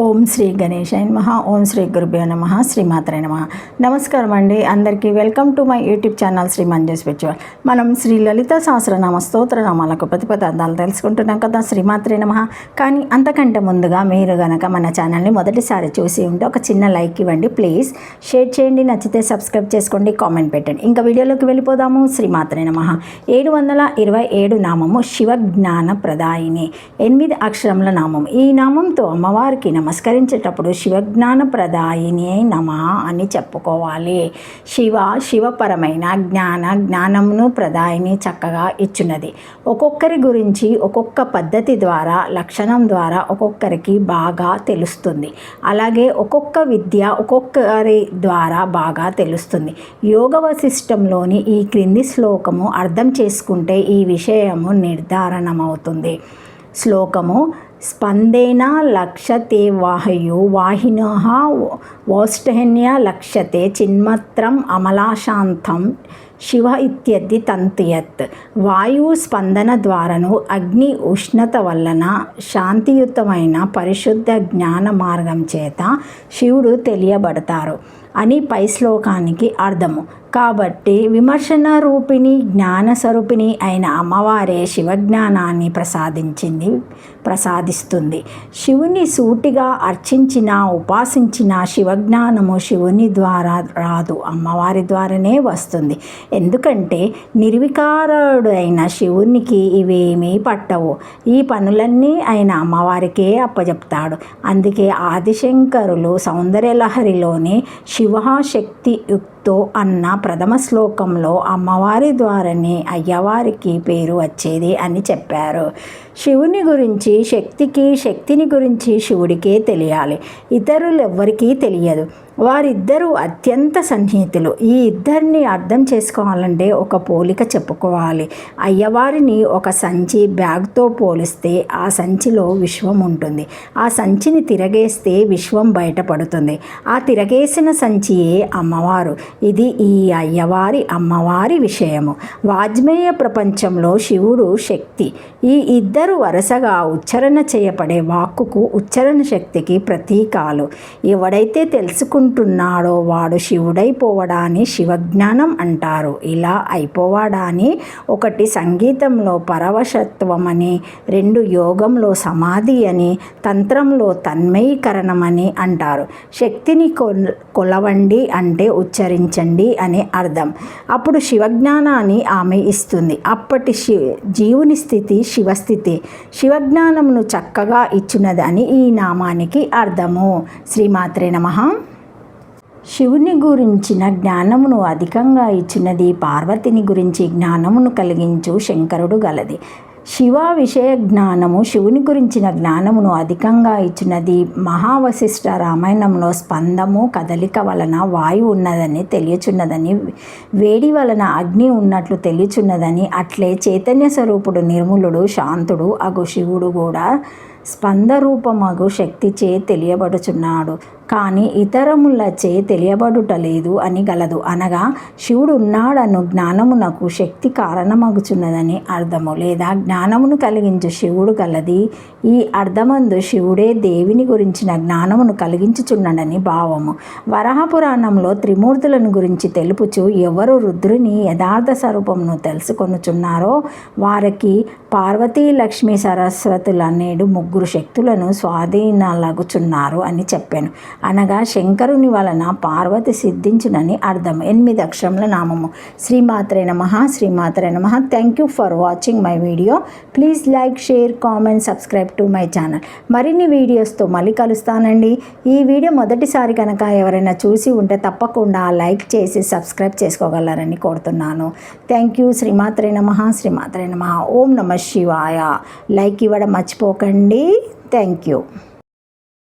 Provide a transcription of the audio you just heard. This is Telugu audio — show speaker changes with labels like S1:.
S1: ఓం శ్రీ గణేశాయ నమ ఓం శ్రీ గురుభ్యో నమ శ్రీమాత్రే నమ. నమస్కారం అండి. అందరికీ welcome to my YouTube channel Sri Manju spiritual మనం శ్రీ లలిత సహస్రనామ స్తోత్ర నామాలకు ప్రతిపదార్థాలు తెలుసుకుంటున్నాం కదా శ్రీమాత్రే నమ. కానీ అంతకంటే ముందుగా మీరు గనక మన ఛానల్ని మొదటిసారి చూసి ఉంటే ఒక చిన్న లైక్ ఇవ్వండి ప్లీజ్. షేర్ చేయండి నచ్చితే సబ్స్క్రైబ్ చేసుకోండి కామెంట్ పెట్టండి. ఇంకా వీడియోలోకి వెళ్ళిపోదాము. శ్రీమాత్రే నమ. ఏడు వందల ఇరవై ఏడు నామము శివ జ్ఞాన ప్రదాయిని. ఎనిమిది అక్షరముల నామం. ఈ నామంతో అమ్మవారికి నమస్కరించేటప్పుడు శివజ్ఞాన ప్రదాయిని నమ అని చెప్పుకోవాలి. శివ శివపరమైన జ్ఞాన జ్ఞానమును ప్రదాయిని చక్కగా ఇచ్చున్నది. ఒక్కొక్కరి గురించి ఒక్కొక్క పద్ధతి ద్వారా లక్షణం ద్వారా ఒక్కొక్కరికి బాగా తెలుస్తుంది. అలాగే ఒక్కొక్క విద్య ఒక్కొక్కరి ద్వారా బాగా తెలుస్తుంది. యోగ వశిష్టంలోని ఈ క్రింది శ్లోకము అర్థం చేసుకుంటే ఈ విషయము నిర్ధారణమవుతుంది. శ్లోకము స్పందేన లక్షతే వాహయు వాహిన వోష్టహన్య లక్షతే చిన్మత్రం అమలాశాంతం శివ ఇత్యర్థి తంతియత్ వాయువు స్పందన ద్వారాను అగ్ని ఉష్ణత వలన శాంతియుతమైన పరిశుద్ధ జ్ఞాన మార్గం చేత శివుడు తెలియబడతారు అని పై శ్లోకానికి అర్థము. కాబట్టి విమర్శన రూపిణి జ్ఞాన స్వరూపిణి అయిన అమ్మవారే శివజ్ఞానాన్ని ప్రసాదించింది ప్రసాదిస్తుంది. శివుని సూటిగా అర్చించిన ఉపాసించిన శివజ్ఞానము శివుని ద్వారా రాదు అమ్మవారి ద్వారానే వస్తుంది. ఎందుకంటే నిర్వికారుడైన శివునికి ఇవేమీ పట్టవు. ఈ పనులన్నీ ఆయన అమ్మవారికే అప్పజెప్తాడు. అందుకే ఆదిశంకరులు సౌందర్యలహరిలోని శివశక్తి తో అన్న ప్రథమ శ్లోకంలో అమ్మవారి ద్వారానే అయ్యవారికి పేరు వచ్చేది అని చెప్పారు. శివుని గురించి శక్తికి శక్తిని గురించి శివుడికే తెలియాలి. ఇతరులు ఎవ్వరికీ తెలియదు. వారిద్దరూ అత్యంత సన్నిహితులు. ఈ ఇద్దరిని అర్థం చేసుకోవాలంటే ఒక పోలిక చెప్పుకోవాలి. అయ్యవారిని ఒక సంచి బ్యాగ్తో పోలిస్తే ఆ సంచిలో విశ్వం ఉంటుంది. ఆ సంచిని తిరగేస్తే విశ్వం బయటపడుతుంది. ఆ తిరగేసిన సంచియే అమ్మవారు. ఇది ఈ అయ్యవారి అమ్మవారి విషయము. వాజ్మేయ ప్రపంచంలో శివుడు శక్తి. ఈ ఇద్దరు వరుసగా ఉచ్చరణ చేయబడే వాక్కుకు ఉచ్చరణ శక్తికి ప్రతీకాలు. ఎవడైతే తెలుసుకుంటున్నాడో వాడు శివుడైపోవడాన్ని శివజ్ఞానం అంటారు. ఇలా అయిపోవడాన్ని ఒకటి సంగీతంలో పరవశత్వం అని రెండు యోగంలో సమాధి అని తంత్రంలో తన్మయీకరణమని అంటారు. శక్తిని కొలవండి అంటే ఉచ్చరించండి అని అర్థం. అప్పుడు శివజ్ఞానాన్ని ఆమె ఇస్తుంది. అప్పటి శి జీవుని స్థితి శివస్థితి. శివజ్ఞానమును చక్కగా ఇచ్చినదని ఈ నామానికి అర్థము. శ్రీమాత్రే నమ. శివుని గురించిన జ్ఞానమును అధికంగా ఇచ్చినది పార్వతిని గురించి జ్ఞానమును కలిగించు శంకరుడు గలది. శివ విషయ జ్ఞానము శివుని గురించిన జ్ఞానమును అధికంగా ఇచ్చినది మహావశిష్ట రామాయణంలో స్పందము కదలిక వలన వాయువు ఉన్నదని తెలియచున్నదని వేడి వలన అగ్ని ఉన్నట్లు తెలియచున్నదని అట్లే చైతన్య స్వరూపుడు నిర్మలుడు శాంతుడు అగు శివుడు కూడా స్పందరూపమగు శక్తిచే తెలియబడుచున్నాడు. కానీ ఇతరములచే తెలియబడుట లేదు అని గలదు. అనగా శివుడు ఉన్నాడను జ్ఞానమునకు శక్తి కారణమగుచున్నదని అర్థము. లేదా జ్ఞానమును కలిగించు శివుడు గలది ఈ అర్థమందు శివుడే దేవిని గురించిన జ్ఞానమును కలిగించుచున్నాడని భావము. వరాహపురాణంలో త్రిమూర్తులను గురించి తెలుపుచు ఎవరు రుద్రుని యథార్థ స్వరూపమును తెలుసుకొనుచున్నారో వారికి పార్వతీ లక్ష్మీ సరస్వతుల నేడు ముగ్గురు శక్తులను స్వాధీనలగుచున్నారు అని చెప్పాను. అనగా శంకరుని వలన పార్వతి సిద్ధించునని అర్థం. ఎనిమిది అక్షరముల నామము. శ్రీమాత్రే నమ శ్రీమాత్రే నమ. Thank you for watching my video please like share comment subscribe to my channel మరిన్ని వీడియోస్తో మళ్ళీ కలుస్తానండి. ఈ వీడియో మొదటిసారి కనుక ఎవరైనా చూసి ఉంటే తప్పకుండా లైక్ చేసి సబ్స్క్రైబ్ చేసుకోగలరని కోరుతున్నాను. థ్యాంక్ యూ శ్రీమాత్రే నమ శ్రీమాత్రే నమ. ఓం నమ శివాయ. లైక్ ఇవ్వడం మర్చిపోకండి. Thank you